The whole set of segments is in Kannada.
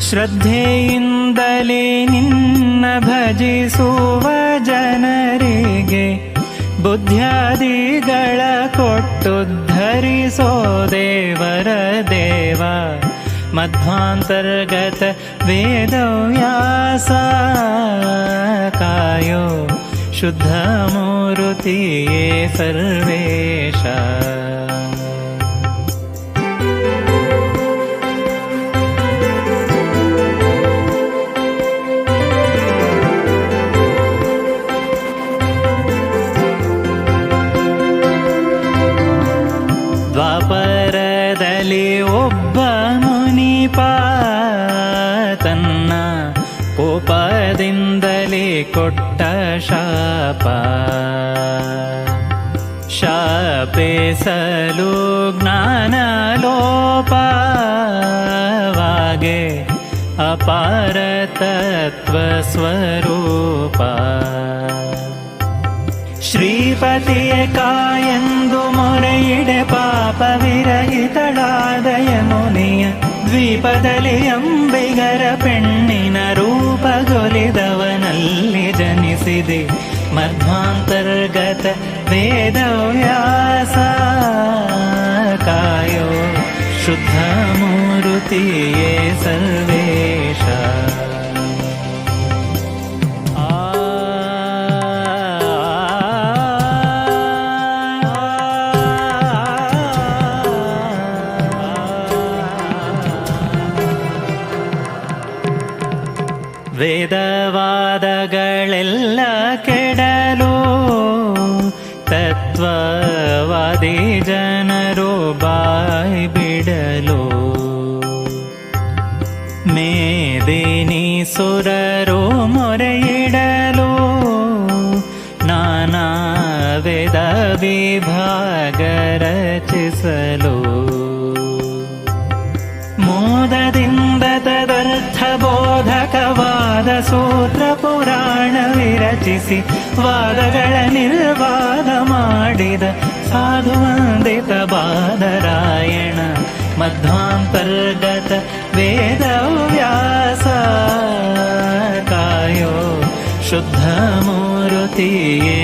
ಶ್ರದ್ಧೆಯಿಂದಲೇ ನಿನ್ನ ಭಜಿಸುವ ಜನರಿಗೆ ಬುದ್ಧ್ಯಾದಿಗಳ ಕೊಟ್ಟುದ್ಧರಿಸೋ ದೇವರ ದೇವ ಮಧ್ವಾಂತರ್ಗತ ವೇದವ್ಯಾಸ ಕಾಯೋ ಶುದ್ಧ ಒಬ್ಬ ಮುನಿಪ ತನ್ನ ಕೋಪದಿಂದಲೇ ಕೊಟ್ಟ ಶಾಪ. ಶಾಪೇಸಲು ಜ್ಞಾನ ಲೋಪವಾಗೆ ಅಪಾರ ತತ್ವ ಸ್ವರೂಪ. ಶ್ರೀಪತಿಯ ಕಾಯಂದು ಮೊರೆಯಿಡೆ ಪಾಪ ವಿರಹಿತಳಾದಯ ಮುನಿಯ ದ್ವೀಪದಲ್ಲಿ ಅಂಬಿಗರ ಪೆಣ್ಣಿನ ರೂಪಗೊಲಿದವನಲ್ಲಿ ಜನಿಸಿದೆ. ಮಧ್ವಾಂತರ್ಗತ ವೇದವ್ಯಾಸ ಕಾಯೋ ಶುದ್ಧ ಮೂರುತಿಯೇ ಸರ್ವೇಶ ವೇದವಾದಗಳೆಲ್ಲ ಕೆಡಲು ತತ್ವವಾದಿ ಜನರು ಬಾಯಿ ಬಿಡಲು. ಮೇದಿನಿ ಸುರರು ಮೊರೆಯಿಡಲು ನಾನಾ ವೇದ ವಿಭಾಗ ರಚಿಸಲು. ಮೋದದಿಂದ ವಿರಚಿಸಿ ವಾದಗಳ ನಿರ್ವಾದ ಮಾಡಿದ ಸಾಧುವಂದಿತ ಬಾದರಾಯಣ. ಮಧ್ವಾಂತರ್ಗತ ವೇದವ್ಯಾಸ ಕಾಯೋ ಶುದ್ಧ ಮೂರುತಿಯೇ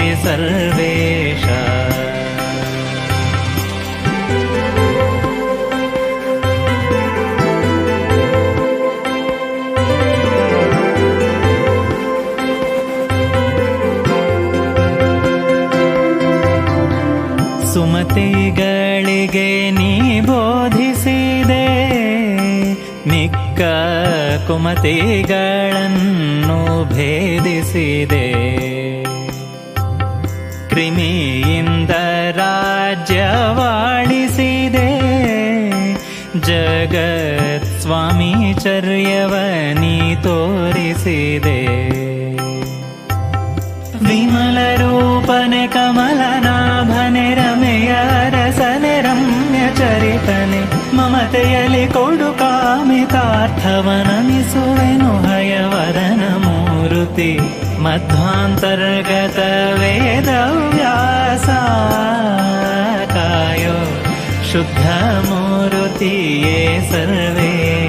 ಸುಮತಿಗಳಿಗೆ ನೀ ಬೋಧಿಸಿದೆ. ನಿಕ್ಕ ಕುಮತಿಗಳನ್ನು ಭೇದಿಸಿದೆ. ಕ್ರಿಮಿಯಿಂದ ರಾಜ್ಯವಾಳಿಸಿದೆ. ಜಗತ್ ಸ್ವಾಮಿ ಚರ್ಯವನಿ ತೋರಿಸಿದೆ. ವಿಮಲ ರೂಪನೆ ಕಮಲನಾಭನೆ श्रुति मध्वान्तर्गतवेदव्यासाकायो शुद्ध ये सर्वे